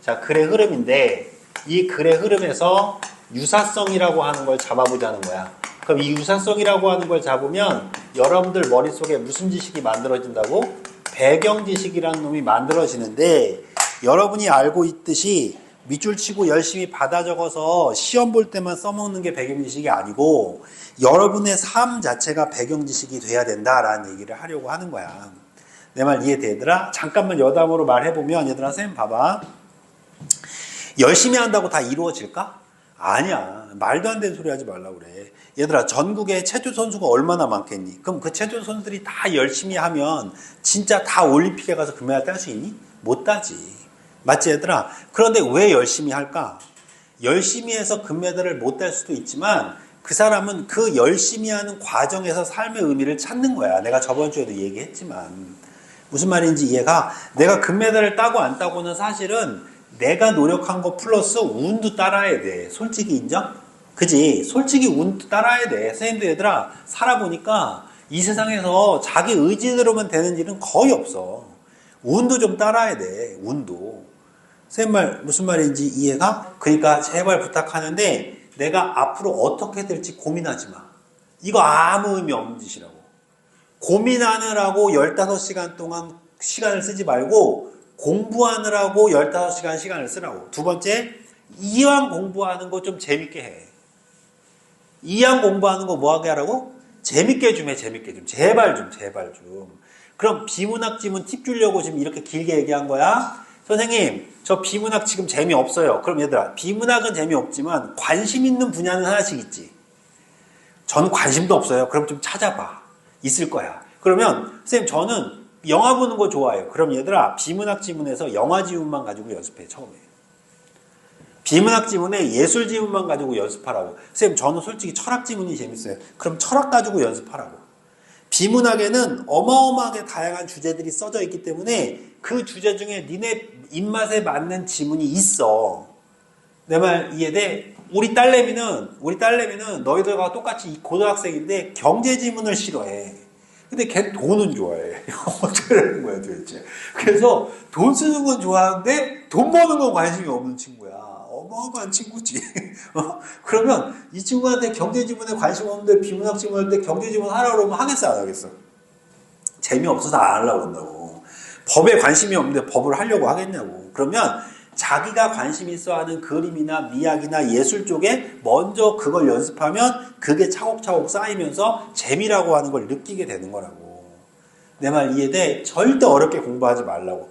자, 글의 흐름인데 이 글의 흐름에서 유사성이라고 하는 걸 잡아보자는 거야. 그럼 이 유사성이라고 하는 걸 잡으면 여러분들 머릿속에 무슨 지식이 만들어진다고? 배경 지식이라는 놈이 만들어지는데 여러분이 알고 있듯이 밑줄 치고 열심히 받아 적어서 시험 볼 때만 써먹는 게 배경 지식이 아니고 여러분의 삶 자체가 배경 지식이 돼야 된다라는 얘기를 하려고 하는 거야. 내 말 이해되더라? 잠깐만 여담으로 말해보면 얘들아 쌤 봐봐. 열심히 한다고 다 이루어질까? 아니야. 말도 안 되는 소리 하지 말라고 그래. 얘들아, 전국에 체조 선수가 얼마나 많겠니? 그럼 그 체조 선수들이 다 열심히 하면 진짜 다 올림픽에 가서 금메달 딸 수 있니? 못 따지. 맞지, 얘들아? 그런데 왜 열심히 할까? 열심히 해서 금메달을 못 딸 수도 있지만 그 사람은 그 열심히 하는 과정에서 삶의 의미를 찾는 거야. 내가 저번 주에도 얘기했지만. 무슨 말인지 이해가? 내가 금메달을 따고 안 따고는 사실은 내가 노력한 거 플러스 운도 따라야 돼. 솔직히 인정? 그지? 솔직히 운도 따라야 돼. 선생님도 얘들아, 살아보니까 이 세상에서 자기 의지대로만 되는 일은 거의 없어. 운도 좀 따라야 돼. 운도. 선생님 말, 무슨 말인지 이해가? 그러니까 제발 부탁하는데 내가 앞으로 어떻게 될지 고민하지 마. 이거 아무 의미 없는 짓이라고. 고민하느라고 15시간 동안 시간을 쓰지 말고 공부하느라고 15시간 시간을 쓰라고. 두 번째, 이왕 공부하는 거 좀 재밌게 해. 이왕 공부하는 거 뭐 하게 하라고? 재밌게 좀 해, 재밌게 좀. 제발 좀, 제발 좀. 그럼 비문학 지문 팁 주려고 지금 이렇게 길게 얘기한 거야? 선생님, 저 비문학 지금 재미없어요. 그럼 얘들아, 비문학은 재미없지만 관심 있는 분야는 하나씩 있지. 저는 관심도 없어요. 그럼 좀 찾아봐. 있을 거야. 그러면, 선생님, 저는 영화 보는 거 좋아해요. 그럼 얘들아, 비문학 지문에서 영화 지문만 가지고 연습해, 처음에. 비문학 지문에 예술 지문만 가지고 연습하라고. 선생님, 저는 솔직히 철학 지문이 재밌어요. 그럼 철학 가지고 연습하라고. 비문학에는 어마어마하게 다양한 주제들이 써져 있기 때문에 그 주제 중에 니네 입맛에 맞는 지문이 있어. 내 말 이해돼? 우리 딸내미는, 우리 딸내미는 너희들과 똑같이 고등학생인데 경제 지문을 싫어해. 근데 걔 돈은 좋아해. 어쩌라는 거야 도대체. 그래서 돈 쓰는 건 좋아하는데 돈 버는 건 관심이 없는 친구야. 어마어마한 친구지. 어? 그러면 이 친구한테 경제 지문에 관심 없는데 비문학 지문 할때 경제 지문 하라고 그러면 하겠어 안 하겠어? 재미없어서 안 하려고 한다고. 법에 관심이 없는데 법을 하려고 하겠냐고. 그러면 자기가 관심 있어 하는 그림이나 미학이나 예술 쪽에 먼저 그걸 연습하면 그게 차곡차곡 쌓이면서 재미라고 하는 걸 느끼게 되는 거라고. 내 말 이해돼? 절대 어렵게 공부하지 말라고.